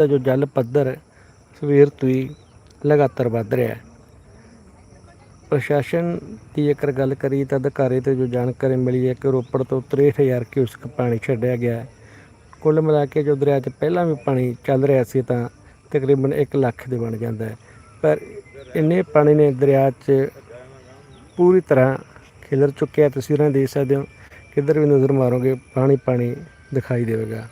ਦਾ ਜੋ ਜਲ ਪੱਧਰ ਸਵੇਰ ਤੋਂ ਹੀ ਲਗਾਤਾਰ ਵੱਧ ਰਿਹਾ ਹੈ। ਪ੍ਰਸ਼ਾਸਨ ਦੀ ਜੇਕਰ ਗੱਲ ਕਰੀ ਤਾਂ ਅਧਿਕਾਰੀ ਤੋਂ ਜੋ ਜਾਣਕਾਰੀ ਮਿਲੀ ਹੈ ਕਿ ਰੋਪੜ ਤੋਂ 63000 ਕਿਊਸਕ ਪਾਣੀ ਛੱਡਿਆ ਗਿਆ ਹੈ। ਕੁੱਲ ਮਿਲਾ ਕੇ ਜੋ ਦਰਿਆ 'ਚ ਪਹਿਲਾਂ ਵੀ ਪਾਣੀ ਚੱਲ ਰਿਹਾ ਸੀ ਤਾਂ ਤਕਰੀਬਨ 1 ਲੱਖ ਦੇ ਬਣ ਜਾਂਦਾ ਹੈ। ਪਰ ਇੰਨੇ ਪਾਣੀ ਨੇ ਦਰਿਆ 'ਚ ਪੂਰੀ ਤਰ੍ਹਾਂ ਖਿਲਰ ਚੁੱਕਿਆ ਤਸਵੀਰਾਂ ਦੇਖ ਸਕਦੇ ਹੋ। ਕਿੱਧਰ ਵੀ ਨਜ਼ਰ ਮਾਰੋਗੇ ਪਾਣੀ ਪਾਣੀ ਦਿਖਾਈ ਦੇਵੇਗਾ।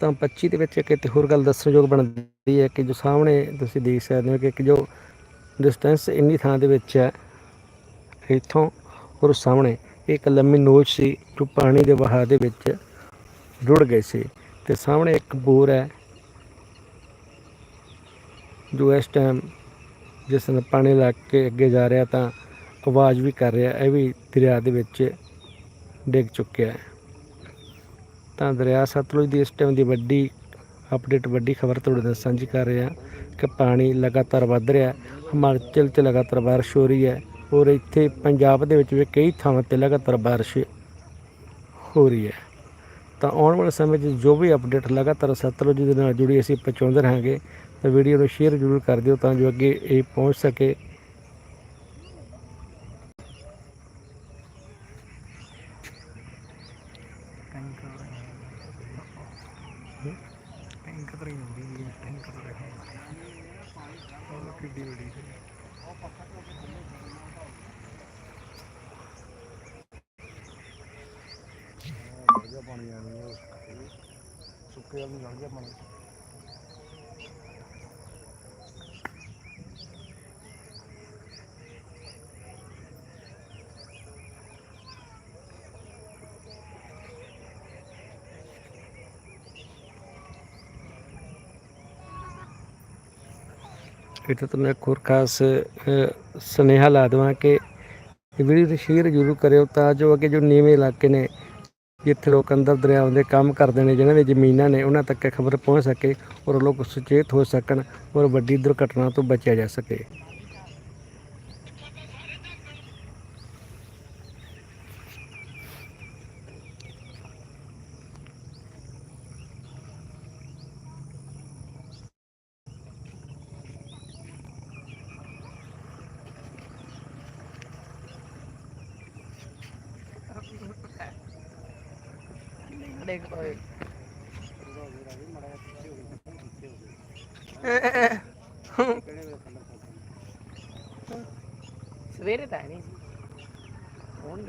ਤਾਂ 25 ਦੇ ਵਿੱਚ ਇੱਕ ਇੱਥੇ ਹੋਰ ਗੱਲ ਦੱਸਣਯੋਗ ਬਣਦੀ ਹੈ ਕਿ ਜੋ ਸਾਹਮਣੇ ਤੁਸੀਂ ਦੇਖ ਸਕਦੇ ਹੋ ਕਿ ਇੱਕ ਜੋ ਡਿਸਟੈਂਸ ਇੰਨੀ ਥਾਂ ਦੇ ਵਿੱਚ ਹੈ, ਇੱਥੋਂ ਔਰ ਸਾਹਮਣੇ ਇੱਕ ਲੰਮੀ ਨੋਚ ਸੀ ਜੋ ਪਾਣੀ ਦੇ ਵਹਾਅ ਦੇ ਵਿੱਚ ਰੁੜ ਗਏ ਸੀ ਤੇ ਸਾਹਮਣੇ ਇੱਕ ਬੋਰ ਹੈ ਜੋ ਇਸ ਟਾਈਮ ਜਿਸ ਨਾਲ ਪਾਣੀ ਲੱਗ ਕੇ ਅੱਗੇ ਜਾ ਰਿਹਾ ਤਾਂ ਆਵਾਜ਼ ਵੀ ਕਰ ਰਿਹਾ, ਇਹ ਵੀ ਦਰਿਆ ਦੇ ਵਿੱਚ ਡਿੱਗ ਚੁੱਕਿਆ ਹੈ। ਤਾਂ ਦਰਿਆ ਸਤਲੁਜ ਦੀ ਇਸ ਟਾਈਮ ਦੀ ਵੱਡੀ ਅਪਡੇਟ ਵੱਡੀ ਖਬਰ ਤੁਹਾਡੇ ਨਾਲ ਸਾਂਝੀ ਕਰ ਰਹੇ ਹਾਂ ਕਿ ਪਾਣੀ ਲਗਾਤਾਰ ਵੱਧ ਰਿਹਾ ਹਿਮਾਚਲ 'ਚ ਲਗਾਤਾਰ ਬਾਰਿਸ਼ ਹੋ ਰਹੀ ਹੈ ਔਰ ਇੱਥੇ ਪੰਜਾਬ ਦੇ ਵਿੱਚ ਵੀ ਕਈ ਥਾਵਾਂ ਤੇ ਲਗਾਤਾਰ ਬਾਰਿਸ਼ ਹੋ ਰਹੀ ਹੈ। ਤਾਂ ਆਉਣ ਵਾਲੇ ਸਮੇਂ 'ਚ ਜੋ ਵੀ ਅਪਡੇਟ ਲਗਾਤਾਰ ਸਤਲੁਜ ਦੇ ਨਾਲ ਜੁੜੀ ਅਸੀਂ ਪਹੁੰਚਾਉਂਦੇ ਰਹਾਂਗੇ, ਤਾਂ ਵੀਡੀਓ ਨੂੰ ਸ਼ੇਅਰ ਜ਼ਰੂਰ ਕਰ ਦਿਓ ਤਾਂ ਜੋ ਅੱਗੇ ਇਹ ਪਹੁੰਚ ਸਕੇ। ਟੈਂਕਰ ਹੀ ਹੁੰਦੀ ਹੈ ਟੈਂਕਰ ਤਾਂ ਉਹ ਕਿੱਡੀ ਵੱਡੀ ਸੀ ਪਾਣੀ ਆ ਗਿਆ ਸੁੱਕੇ ਵਾਲੀ ਲੜ ਗਿਆ ਪਾਣੀ। ਇੱਥੇ ਤੁਹਾਨੂੰ ਇੱਕ ਹੋਰ ਖਾਸ ਅ, ਸੁਨੇਹਾ ਲਾ ਦੇਵਾਂ ਕਿ ਵੀਡੀਓ ਨੂੰ ਸ਼ੇਅਰ ਜ਼ਰੂਰ ਕਰਿਓ ਤਾਂ ਜੋ ਅੱਗੇ ਜੋ ਨੀਵੇਂ ਇਲਾਕੇ ਨੇ ਜਿੱਥੇ ਲੋਕ ਅੰਦਰ ਦਰਿਆ ਦੇ ਕੰਮ ਕਰਦੇ ਨੇ ਜਿਨ੍ਹਾਂ ਦੀ ਜ਼ਮੀਨਾਂ ਨੇ ਉਹਨਾਂ ਤੱਕ ਖਬਰ ਪਹੁੰਚ ਸਕੇ ਔਰ ਲੋਕ ਸੁਚੇਤ ਹੋ ਸਕਣ ਔਰ ਵੱਡੀ ਦੁਰਘਟਨਾ ਤੋਂ ਬਚਿਆ ਜਾ ਸਕੇ। ਲੈ ਕੇ ਆਏ ਸਵੇਰੇ ਤਾਂ ਨਹੀਂ। ਹੁਣ